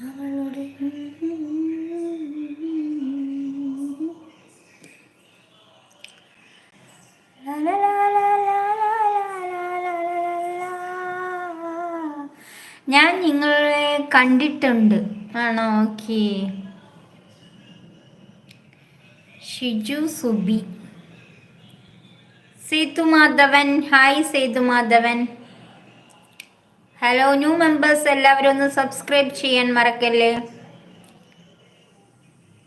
അവളുടെ ഞാൻ നിങ്ങളെ കണ്ടിട്ടുണ്ട്. ആണോ? Okay. Shiju Subi. Sethu Madhavan hi Sethumadhavan. Hello new members എല്ലാവരും ഒന്ന് സബ്സ്ക്രൈബ് ചെയ്യാൻ മറക്കല്ലേ?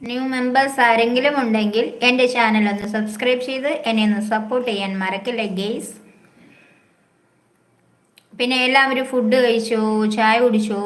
ന്യൂ മെമ്പേഴ്സ് ആരെങ്കിലും ഉണ്ടെങ്കിൽ എന്റെ ചാനൽ ഒന്ന് സബ്സ്ക്രൈബ് ചെയ്ത് എന്നെ ഒന്ന് സപ്പോർട്ട് ചെയ്യാൻ മറക്കല്ലേ ഗെയ്സ് പിന്നെ എല്ലാവരും ഫുഡ് കഴിച്ചോ? ചായ കുടിച്ചോ?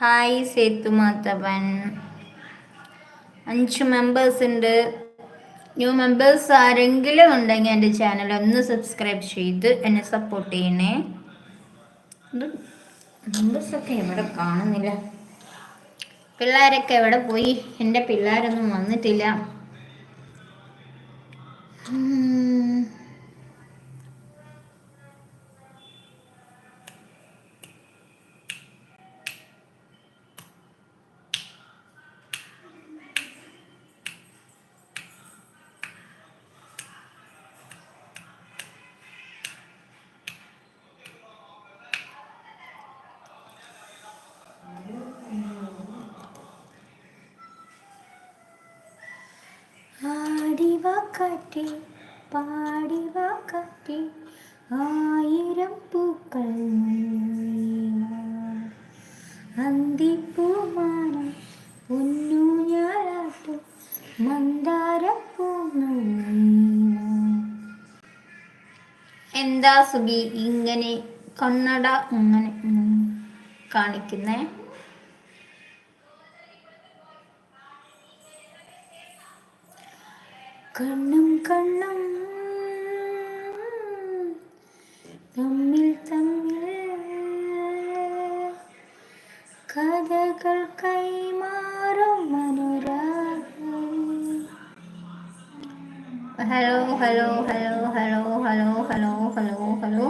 ഹായ് സേതു മാധവൻ. അഞ്ച് മെമ്പേഴ്സ് ഉണ്ട്. ന്യൂ മെമ്പേഴ്സ് ആരെങ്കിലും ഉണ്ടെങ്കിൽ എന്റെ ചാനൽ ഒന്ന് സബ്സ്ക്രൈബ് ചെയ്ത് എന്നെ സപ്പോർട്ട് ചെയ്യണേ. മെമ്പേഴ്സൊക്കെ എവിടെ കാണുന്നില്ല? പിള്ളേരൊക്കെ എവിടെ പോയി? എന്റെ പിള്ളേരൊന്നും വന്നിട്ടില്ല. കാട്ടി പാടിവ കാട്ടി ആയിരം പൂക്കൾ അന്തിപ്പൂമാനം പൊന്നു ഞാലാട്ടും എന്താ സുബി ഇങ്ങനെ കണ്ണട അങ്ങനെ കാണിക്കുന്നേ? കണ്ണും കണ്ണും തമ്മിൽ തമ്മിൽ കഥകൾ കൈമാറും അനുരാഗം. Hello hello hello hello hello hello hello hello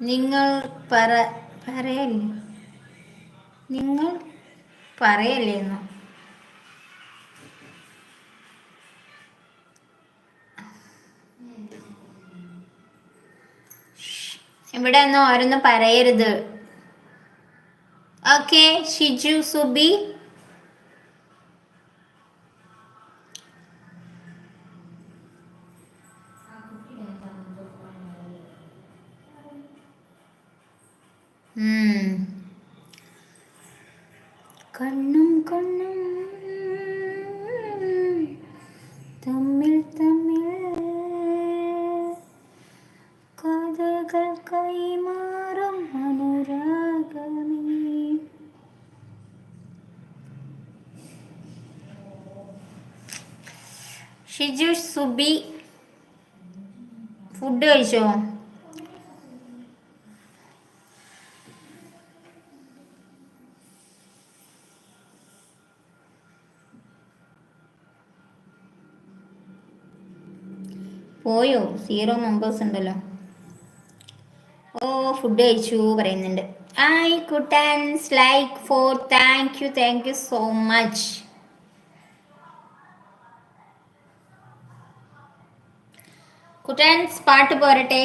നിങ്ങൾ പറ പറയല്ലേ? നിങ്ങൾ പറയല്ലേന്നോ? ഇവിടെ ഒന്നും ഓരോന്നും പറയരുത്. ഓക്കെ ഷിജു സുബി. കണ്ണും കണ്ണും തമ്മിൽ തമ്മിൽ കഥകൾ കൈമാറും അനുരാഗമേ. ഷിജു സുബി ഫുഡ് കഴിച്ചോ? പോയോ? സീറോ മെമ്പേഴ്സ് ഉണ്ടല്ലോ. ഓ ഫുഡ് കഴിച്ചു പറയുന്നുണ്ട്. I Kuttan's like for thank you thank you so much Kuttan's പാട്ട് പോരട്ടെ.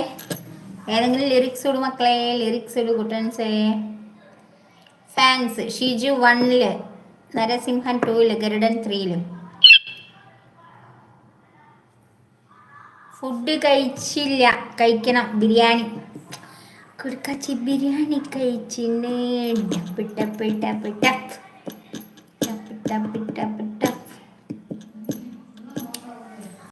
ഏതെങ്കിലും ലിറിക്സ് ഇടും മക്കളെ. ലിറിക്സ് ഇടു കുട്ടൻസേ ഫാൻസ് ഷിജു വണ്ണിൽ നരസിംഹൻ ടൂൽ ഗരുഡൻ ത്രീയിലും ഫുഡ് കഴിച്ചില്ല. കഴിക്കണം. ബിരിയാണി. കുടുക്കച്ചി ബിരിയാണി കഴിച്ചിട്ട്